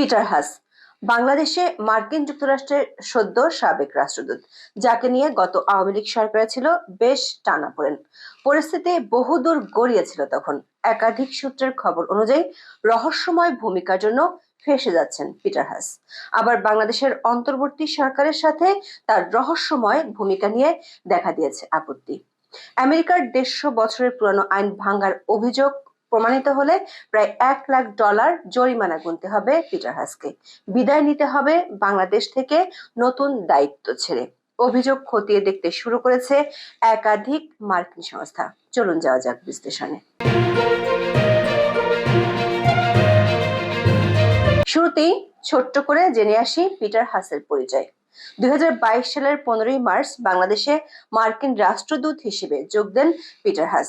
Peter Haas, বাংলাদেশে মার্কিন যুক্তরাষ্ট্রের সদ্য সাবেক রাষ্ট্রদূত, যাকে নিয়ে গত আওয়ামী লীগ সরকারে ছিল বেশ টানাপোড়েন। পরিস্থিতি বহুদূর গড়িয়েছিল তখন। একাধিক সূত্রের খবর অনুযায়ী রহস্যময় ভূমিকার জন্য ফেসে যাচ্ছেন পিটার হাস। আবার বাংলাদেশের অন্তর্বর্তী সরকারের সাথে তার রহস্যময় ভূমিকা নিয়ে দেখা দিয়েছে আপত্তি। আমেরিকার দেড়শো বছরের পুরানো আইন ভাঙ্গার অভিযোগ প্রমাণিত হলে প্রায় এক লাখ ডলার জরিমানা গুনতে হবে পিটার হাসকে। বিদায় নিতে হবে বাংলাদেশ থেকে নতুন দায়িত্ব ছেড়ে। অভিযোগ খতিয়ে দেখতে শুরু করেছে একাধিক মার্কিন সংস্থা। চলুন যাওয়া যাক বিশ্লেষণে। শুরুতেই ছোট্ট করে জেনে আসি পিটার হাসের পরিচয়। দুই হাজার বাইশ সালের পনেরোই মার্চ বাংলাদেশে মার্কিন রাষ্ট্রদূত হিসেবে যোগ দেন পিটার হাস।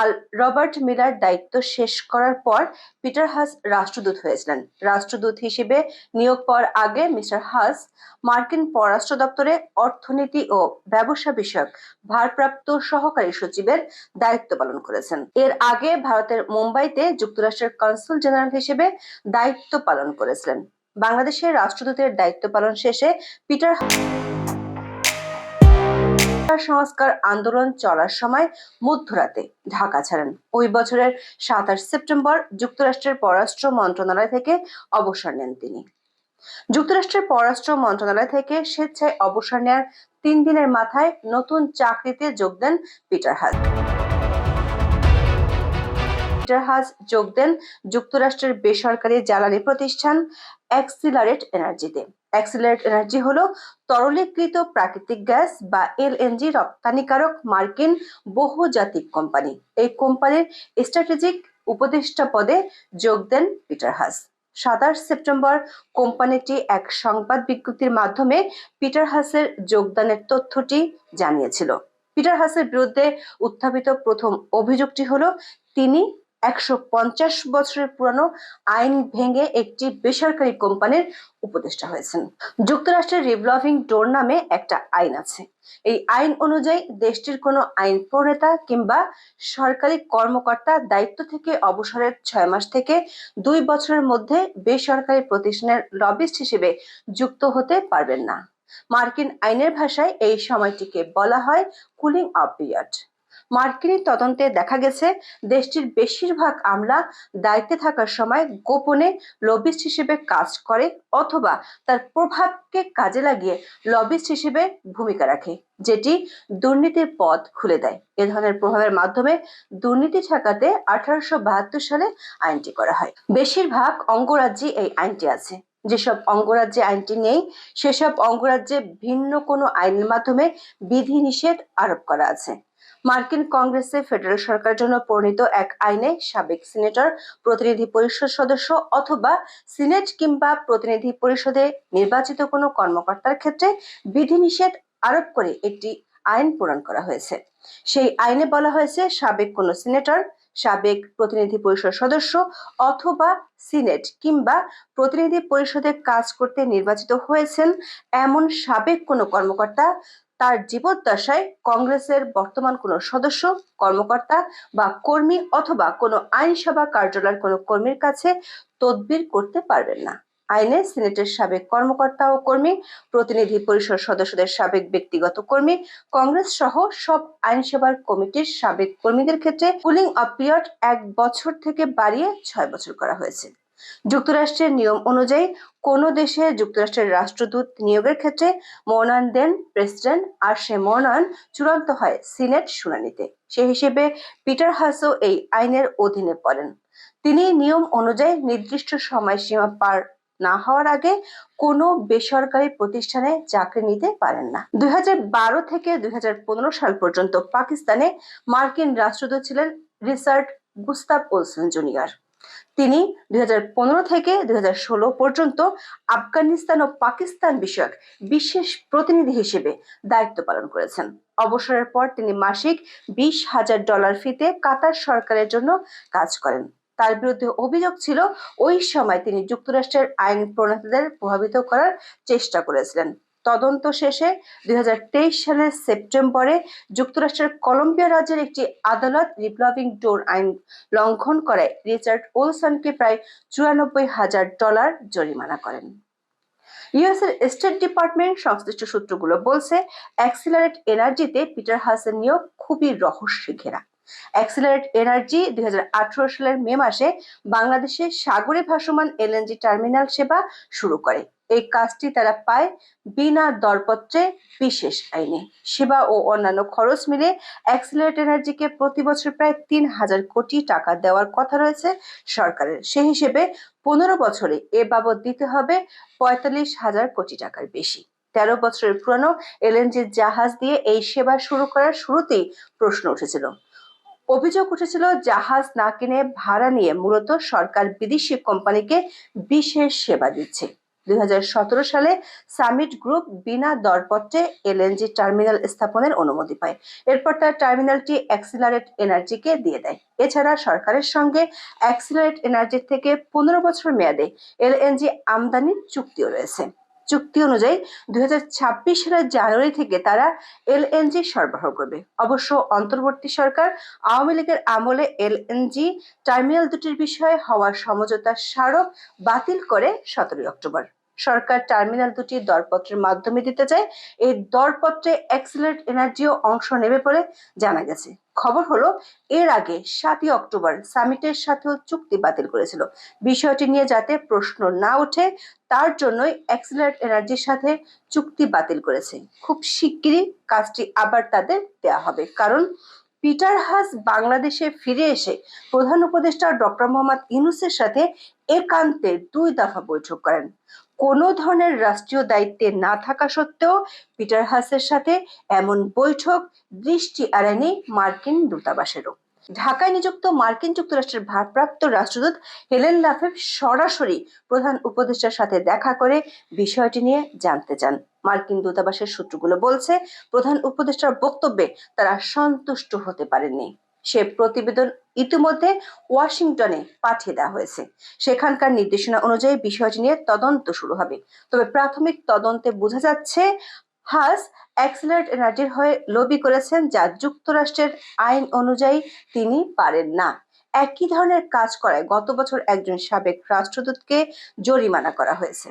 আর রবার্ট মিলার দায়িত্ব শেষ করার পর পিটার হাস রাষ্ট্রদূত হয়েছিলেন। রাষ্ট্রদূত হিসেবে নিয়োগ পাওয়ার আগে মিস্টার হাস মার্কিন পররাষ্ট্র দপ্তরে অর্থনীতি ও ব্যবসা বিষয়ক ভারপ্রাপ্ত সহকারী সচিবের দায়িত্ব পালন করেছেন। এর আগে ভারতের মুম্বাইতে যুক্তরাষ্ট্রের কনসুল জেনারেল হিসেবে দায়িত্ব পালন করেছিলেন। বাংলাদেশের রাষ্ট্রদূতের দায়িত্ব পালন শেষে পিটার সংস্কার আন্দোলন চলার সময় মধ্যরাতে ঢাকা ছাড়েন। ওই বছরের সাতাশ সেপ্টেম্বর যুক্তরাষ্ট্রের পররাষ্ট্র মন্ত্রণালয় থেকে অবসর নেন তিনি। যুক্তরাষ্ট্রের পররাষ্ট্র মন্ত্রণালয় থেকে স্বেচ্ছায় অবসর নেওয়ার তিন দিনের মাথায় নতুন চাকরিতে যোগ দেন পিটার হাজ। পিটার হাজ যোগ দেন যুক্তরাষ্ট্রের বেসরকারি জ্বালানি প্রতিষ্ঠান অ্যাক্সিলারেট এনার্জিতে। অ্যাক্সিলারেট এনার্জি হল তরলীকৃত প্রাকৃতিক গ্যাস বা এলএনজি রপ্তানিকারক মার্কিন বহুজাতিক কোম্পানি। এই কোম্পানির স্ট্র্যাটেজিক উপদেষ্টা পদে যোগ দেন পিটার হাস। সাতাশ সেপ্টেম্বর কোম্পানিটি এক সংবাদ বিজ্ঞপ্তির মাধ্যমে পিটার হাসের যোগদানের তথ্যটি জানিয়েছিল। পিটার হাসের বিরুদ্ধে উত্থাপিত প্রথম অভিযোগটি হলো, তিনি একশো পঞ্চাশ বছরের পুরানো আইন ভেঙে একটি বেসরকারি কোম্পানির উপদেষ্টা হয়েছেন। যুক্তরাষ্ট্রের রিভলভিং ডোর নামে একটা আইন আছে। এই আইন অনুযায়ী দেশটির কোনো আইন প্রণেতা কিংবা সরকারি কর্মকর্তা দায়িত্ব থেকে অবসরের ছয় মাস থেকে দুই বছরের মধ্যে বেসরকারি প্রতিষ্ঠানের লবিস্ট হিসেবে যুক্ত হতে পারবেন না। মার্কিন আইনের ভাষায় এই সময়টিকে বলা হয় কুলিং অফ পিরিয়ড। মার্কিনী তদন্তে দেখা গেছে, দেশটির বেশিরভাগ আমলা দায়িত্বে থাকার সময় গোপনে লবিস্ট হিসেবে কাজ করে অথবা তার প্রভাবকে কাজে লাগিয়ে লবিস্ট হিসেবে ভূমিকা রাখে, যেটি দুর্নীতির পথ খুলে দেয়। এ ধরনের প্রভাবের মাধ্যমে দুর্নীতি ঠেকাতে আঠারোশো বাহাত্তর সালে আইনটি করা হয়। বেশিরভাগ অঙ্গরাজ্যে এই আইনটি আছে। যেসব অঙ্গরাজ্যে আইনটি নেই, সেসব অঙ্গরাজ্যে ভিন্ন কোনো আইনের মাধ্যমে বিধি নিষেধ আরোপ করা আছে। মার্কিন কংগ্রেসে ফেডারেল সরকারের জন্য প্রণীত এক আইনে সাবেক সিনেটর, প্রতিনিধি পরিষদ সদস্য অথবা সিনেট কিংবা প্রতিনিধি পরিষদে নির্বাচিত কোনো কর্মকর্তার ক্ষেত্রে বিধিনিষেধ আরোপ করে একটি আইন প্রণয়ন করা হয়েছে। সেই আইনে বলা হয়েছে সাবেক কোনো সিনেটর, সাবেক প্রতিনিধি পরিষদ সদস্য অথবা সিনেট কিংবা প্রতিনিধি পরিষদে কাজ করতে নির্বাচিত হয়েছেন এমন সাবেক কোনো কর্মকর্তা তার জীবদ্দশায় কংগ্রেসের বর্তমান কোনো সদস্য, কর্মকর্তা বা কর্মী অথবা কোনো আইনসভা কার্যালয়ের কোনো কর্মীর কাছে তদবির করতে পারবেন না। আইনে সিনেটের সাবেক কর্মকর্তা ও কর্মী, প্রতিনিধি পরিষদ সদস্যদের সাবেক ব্যক্তিগত কর্মী, কংগ্রেস সহ সব আইনসভার কমিটির সাবেক কর্মীদের ক্ষেত্রে কুলিং অফ পিরিয়ড এক বছর থেকে বাড়িয়ে ছয় বছর করা হয়েছে। যুক্তরাষ্ট্রের নিয়ম অনুযায়ী কোনো দেশে যুক্তরাষ্ট্রের রাষ্ট্রদূত নিয়োগের ক্ষেত্রে মনোনয়ন দেন প্রেসিডেন্ট আর সে মনোনয়ন চূড়ান্ত হয় সিনেট শুনানিতে। সে হিসেবে পিটার হাসও এই আইনের অধীনে পড়েন। তিনি নিয়ম অনুযায়ী নির্দিষ্ট সময়সীমা পার না হওয়ার আগে কোনো বেসরকারি প্রতিষ্ঠানে চাকরি নিতে পারেন না। দুই হাজার বারো থেকে দুই হাজার পনেরো সাল পর্যন্ত পাকিস্তানে মার্কিন রাষ্ট্রদূত ছিলেন রিচার্ড গুস্তাব ওলসন জুনিয়র। তিনি দু হাজার পনেরো থেকে দুই হাজার ষোলো পর্যন্ত আফগানিস্তান ও পাকিস্তান বিষয়ক বিশেষ প্রতিনিধি হিসেবে দায়িত্ব পালন করেছেন। অবসরের পর তিনি মাসিক বিশ হাজার ডলার ফিতে কাতার সরকারের জন্য কাজ করেন। তার বিরুদ্ধে অভিযোগ ছিল, ওই সময় তিনি যুক্তরাষ্ট্রের আইন প্রণেতাদের প্রভাবিত করার চেষ্টা করেছিলেন। তদন্ত শেষে দুই হাজার তেইশ সালের সেপ্টেম্বরে যুক্তরাষ্ট্রের কলম্বিয়া রাজ্যের একটি আদালত রিপ্লভিং ডোর আইন লঙ্ঘন করে। রিচার্ড ওলসনকে প্রায় চুরানব্বই হাজার ডলার জরিমানা করেন। ইউএস এর স্টেট ডিপার্টমেন্ট সংশ্লিষ্ট সূত্রগুলো বলছে, অ্যাক্সিলারেট এনার্জিতে পিটার হাসের নিয়োগ খুবই রহস্য ঘেরা অ্যাক্সিলারেট এনার্জি দুই হাজার আঠারো সালের মে মাসে বাংলাদেশে সাগরে ভাসমান এলএনজি টার্মিনাল সেবা শুরু করে। এই কাজটি তারা পায় বিনা দরপত্রে বিশেষ আইনে। সেবা ও অন্যান্য খরচ মিলে অ্যাক্সিলারেট এনার্জিকে প্রতি বছর প্রায় তিন হাজার কোটি টাকা দেওয়ার কথা রয়েছে সরকারের। সে হিসেবে পনেরো বছরে এ বাবদ দিতে হবে পঁয়তাল্লিশ হাজার কোটি টাকার বেশি। তেরো বছরের পুরনো এলএনজি জাহাজ দিয়ে এই সেবা শুরু করার শুরুতেই প্রশ্ন উঠেছিল। অভিযোগ উঠেছিল জাহাজ না কিনে ভাড়া নিয়ে মূলত সরকার বিদেশি কোম্পানিকে বিশেষ সেবা দিচ্ছে। দু হাজার সতেরো সালে সামিট গ্রুপ বিনা দরপত্রে এলএনজি টার্মিনাল স্থাপনের অনুমতি পায়। এরপর তার টার্মিনালটি অ্যাক্সিলারেট এনার্জিকে দিয়ে দেয়। এছাড়া সরকারের সঙ্গে অ্যাক্সিলারেট এনার্জি থেকে পনেরো বছর মেয়াদে এলএনজি আমদানির চুক্তিও রয়েছে। চুক্তি অনুযায়ী দুই হাজার ছাব্বিশ সালের জানুয়ারি থেকে তারা এলএনজি সরবরাহ করবে। অবশ্য অন্তর্বর্তী সরকার আওয়ামী লীগের আমলে এলএনজি টার্মিনাল দুটির বিষয়ে হওয়া সমঝোতা স্মারক বাতিল করে সতেরোই অক্টোবর। সরকার টার্মিনাল দুটি দরপত্রের মাধ্যমে দিতে চায়। এই দরপত্রে এক্সিলেট এনার্জিও অংশ নেবে বলে জানা গেছে। খবর হলো, এর আগে সাতই অক্টোবর সামিটের সাথেও চুক্তি বাতিল করেছিল। বিষয়টি নিয়ে যাতে প্রশ্ন না ওঠে, তার জন্যই এক্সিলারেট এনার্জির সাথে চুক্তি বাতিল করেছে। খুব শিগগিরই কাজটি আবার তাদের দেয়া হবে। কারণ, পিটার হাস বাংলাদেশে ফিরে এসে প্রধান উপদেষ্টা ডক্টর মোহাম্মদ ইনুসের সাথে একান্তে দুই দফা বৈঠক করেন। কোনো ধরনের রাষ্ট্রীয় দায়িত্বে না থাকা সত্ত্বেও পিটার হাসের সাথে এমন বৈঠক, দৃষ্টি এড়ায়নি মার্কিন দূতাবাসেরও। ঢাকায় নিযুক্ত মার্কিন যুক্তরাষ্ট্রের ভারপ্রাপ্ত রাষ্ট্রদূত হেলেন লাফেভ সরাসরি প্রধান উপদেষ্টার সাথে দেখা করে বিষয়টি নিয়ে জানতে চান। মার্কিন দূতাবাসের সূত্রগুলো বলছে, প্রধান উপদেষ্টার বক্তব্যে তারা সন্তুষ্ট হতে পারেননি। সে প্রতিবেদন ইতিমধ্যে ওয়াশিংটনে পাঠিয়ে দেওয়া হয়েছে। সেখানকার নির্দেশনা অনুযায়ী বিষয়টি নিয়ে তদন্ত শুরু হবে। তবে প্রাথমিক তদন্তে বোঝা যাচ্ছে, হাস অ্যাক্সিলারেট এনার্জির হয়ে লবি করেছেন যা যুক্তরাষ্ট্রের আইন অনুযায়ী তিনি পারেন না। একই ধরনের কাজ করায় গত বছর একজন সাবেক রাষ্ট্রদূতকে জরিমানা করা হয়েছে।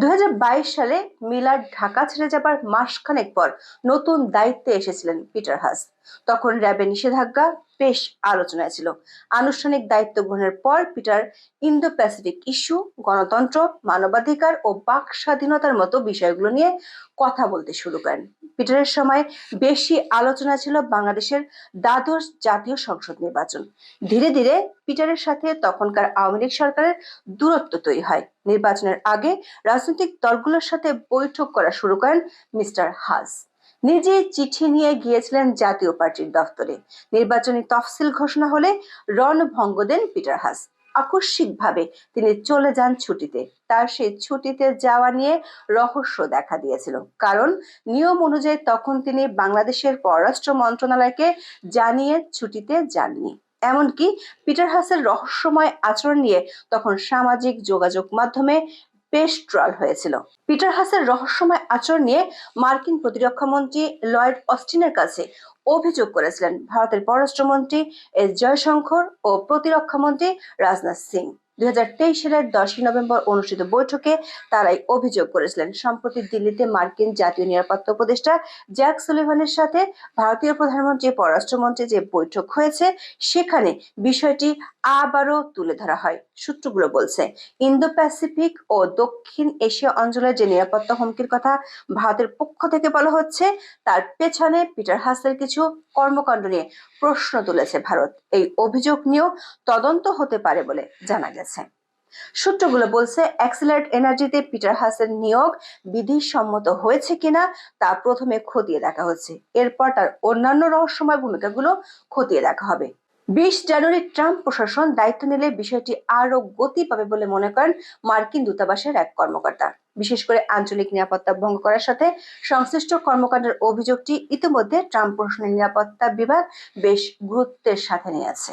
দু হাজার বাইশ সালে মিলার ঢাকা ছেড়ে যাবার মাসখানেক পর নতুন দায়িত্বে এসেছিলেন পিটার হাস। তখন র্যাবের নিষেধাজ্ঞা বেশ আলোচনায় ছিল। আনুষ্ঠানিক দায়িত্ব গ্রহণের পর পিটার ইন্দো প্যাসিফিক ইস্যু, গণতন্ত্র, মানবাধিকার ও বাক স্বাধীনতার মতো বিষয়গুলো নিয়ে কথা বলতে শুরু করেন। পিটারের সময় বেশি আলোচনা ছিল বাংলাদেশের দ্বাদশ জাতীয় সংসদ নির্বাচন। ধীরে ধীরে পিটারের সাথে তখনকার আওয়ামী লীগ সরকারের দূরত্ব তৈরি হয়। নির্বাচনের আগে রাজনৈতিক দলগুলোর সাথে বৈঠক করা শুরু করেন মিস্টার হাস নিজে চিঠি নিয়ে গিয়েছিলেন জাতীয় পার্টির দফতরে নির্বাচনী তফসিল ঘোষণা হলে রণ ভঙ্গ দেন পিটার হাস। আকস্মিকভাবে তিনি চলে যান ছুটিতে। তার সেই ছুটিতে যাওয়া নিয়ে রহস্য দেখা দিয়েছিল। কারণ নিয়ম অনুযায়ী তখন তিনি বাংলাদেশের পররাষ্ট্র মন্ত্রণালয়কে জানিয়ে ছুটিতে যাননি। এমনকি পিটার হাসের রহস্যময় আচরণ নিয়ে তখন সামাজিক যোগাযোগ মাধ্যমে বেশ ট্রল হয়েছিল। পিটার হাসের রহস্যময় আচরণ নিয়ে মার্কিন প্রতিরক্ষা মন্ত্রী লয়েড অস্টিনের কাছে অভিযোগ করেছিলেন। ভারতের পররাষ্ট্রমন্ত্রী এস জয়শঙ্কর ও প্রতিরক্ষামন্ত্রী রাজনাথ সিং। দুই হাজার তেইশ সালের দশই নভেম্বর অনুষ্ঠিত বৈঠকে তারাই অভিযোগ করেছিলেন। সম্প্রতি দিল্লিতে মার্কিন জাতীয় নিরাপত্তা উপদেষ্টা জ্যাক সুলিভানের সাথে ভারতীয় প্রধানমন্ত্রী, পররাষ্ট্রমন্ত্রী যে বৈঠক হয়েছে, সেখানে বিষয়টি আবারও তুলে ধরা হয়। সূত্রগুলো বলছে ইন্দো প্যাসিফিক ও দক্ষিণ এশিয়া অঞ্চলের যে নিরাপত্তা হুমকির কথা ভারতের পক্ষ থেকে বলা হচ্ছে, তার পেছনে পিটার হাসের কিছু কর্মকাণ্ড নিয়ে প্রশ্ন তুলেছে ভারত। এই অভিযোগ নিয়েও তদন্ত হতে পারে বলে জানা গেছে। সূত্রগুলো বলছে অ্যাক্সিলারেট এনার্জিতে পিটার হাসের নিয়োগ বিধিসম্মত হয়েছে কিনা তা প্রথমে খতিয়ে দেখা হচ্ছে। এরপর তার অন্যান্য রহস্যময় ভূমিকাগুলো খতিয়ে দেখা হবে। বিশ জানুয়ারি ট্রাম্প প্রশাসন দায়িত্ব নিলে বিষয়টি আরও গতি পাবে বলে মনে করেন মার্কিন দূতাবাসের এক কর্মকর্তা। বিশেষ করে আঞ্চলিক নিরাপত্তা ভঙ্গ করার সাথে সংশ্লিষ্ট কর্মকাণ্ডের অভিযোগটি ইতিমধ্যে ট্রাম্প প্রশাসনের নিরাপত্তা বিভাগ বেশ গুরুত্বের সাথে নিয়েছে